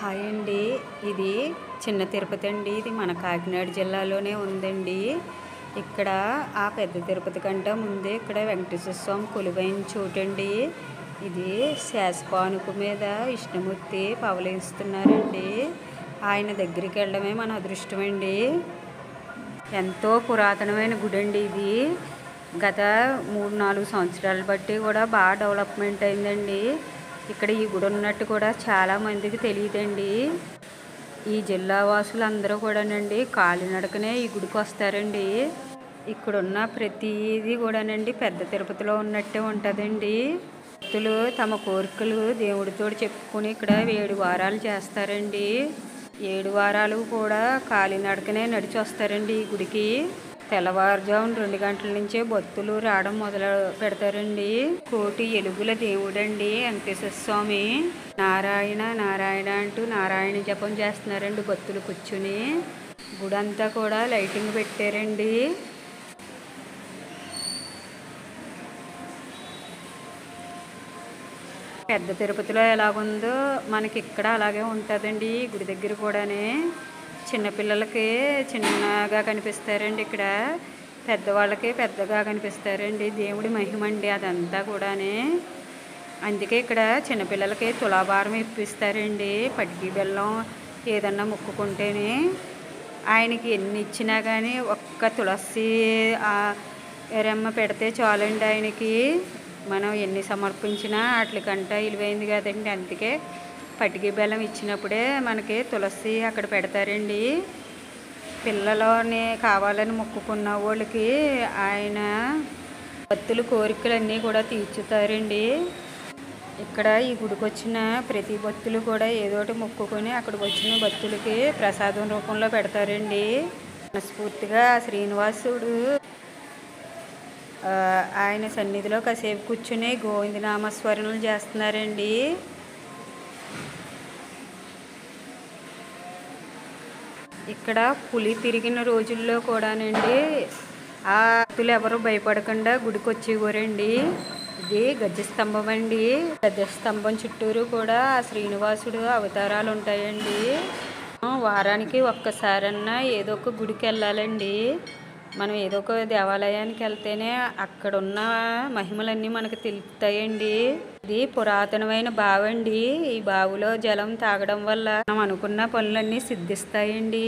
Hi అండి. ఇది చిన్న తిరుపతి అండి. ఇది మన కాకినాడ జిల్లాలోనే ఉందండి. ఇక్కడ ఆ పెద్ద తిరుపతి కంటే ముందే ఇక్కడ వెంకటేశ్వర స్వామి కొలువైన చోటండి. ఇది శాసపానుకు మీద విష్ణుమూర్తి పవలిస్తున్నారండి. ఆయన దగ్గరికి వెళ్ళడమే మన అదృష్టం అండి. ఎంతో పురాతనమైన గుడి అండి ఇది. గత మూడు నాలుగు సంవత్సరాలు బట్టి కూడా బాగా డెవలప్మెంట్ అయిందండి. ఇక్కడ ఈ గుడి ఉన్నట్టు కూడా చాలా మందికి తెలియదండి. ఈ జిల్లా వాసులు అందరూ కూడానండి కాలినడకనే ఈ గుడికి వస్తారండి. ఇక్కడున్న ప్రతిదీ కూడానండి పెద్ద తిరుపతిలో ఉన్నట్టే ఉంటుందండి. భక్తులు తమ కోరికలు దేవుడితో చెప్పుకొని ఇక్కడ ఏడు వారాలు చేస్తారండి. ఏడు వారాలు కూడా కాలినడకనే నడిచి వస్తారండి ఈ గుడికి. తెల్లవారుజామున రెండు గంటల నుంచే భక్తులు రావడం మొదలు పెడతారండి. కోటి ఎలుగుల దేవుడండి. వెంకటేశ్వర స్వామి నారాయణ నారాయణ అంటూ నారాయణ జపం చేస్తున్నారండి భక్తులు కూర్చుని. గుడంతా కూడా లైటింగ్ పెట్టారండి. పెద్ద తిరుపతిలో ఎలాగుందో మనకి ఇక్కడ అలాగే ఉంటుందండి గుడి దగ్గర కూడానే. చిన్నపిల్లలకి చిన్నగా కనిపిస్తారండి ఇక్కడ. పెద్దవాళ్ళకి పెద్దగా కనిపిస్తారండి. దేవుడి మహిమ అండి అదంతా కూడానే. అందుకే ఇక్కడ చిన్నపిల్లలకి తులాభారం ఇప్పిస్తారండి. పట్టికి బెల్లం ఏదన్నా మొక్కుకుంటేనే ఆయనకి ఎన్ని ఇచ్చినా కానీ ఒక్క తులసి ఎరమ్మ రెమ్మ పెడితే చాలండి ఆయనకి. మనం ఎన్ని సమర్పించినా వాటికంటా విలువైంది కదండి. అందుకే పటికి బెల్లం ఇచ్చినప్పుడే మనకి తులసి అక్కడ పెడతారండి. పిల్లలని కావాలని మొక్కుకున్న వాళ్ళకి ఆయన భక్తులు కోరికలన్నీ కూడా తీర్చుతారండి. ఇక్కడ ఈ గుడికి వచ్చిన ప్రతి భక్తులు కూడా ఏదోటి మొక్కుకొని అక్కడికి వచ్చిన భక్తులకి ప్రసాదం రూపంలో పెడతారండి. మనస్ఫూర్తిగా శ్రీనివాసుడు ఆయన సన్నిధిలో కాసేపు కూర్చుని గోవిందనామస్మరణలు చేస్తున్నారండి. ఇక్కడ పులి తిరిగిన రోజుల్లో కూడానండి ఆ భక్తులు ఎవరు భయపడకుండా గుడికి వచ్చేవారండి ఇది గజస్తంభం స్తంభం అండి. గజస్తంభం స్తంభం చుట్టూరు కూడా శ్రీనివాసుడు అవతారాలు ఉంటాయండి వారానికి ఒక్కసారన్నా ఏదో ఒక గుడికి వెళ్ళాలండి మనం ఏదో ఒక దేవాలయానికి వెళ్తేనే అక్కడున్న మహిమలన్నీ మనకు తెలుస్తాయండి ఇది పురాతనమైన బావి అండి ఈ బావిలో జలం తాగడం వల్ల మనం అనుకున్న పనులన్నీ సిద్ధిస్తాయండి.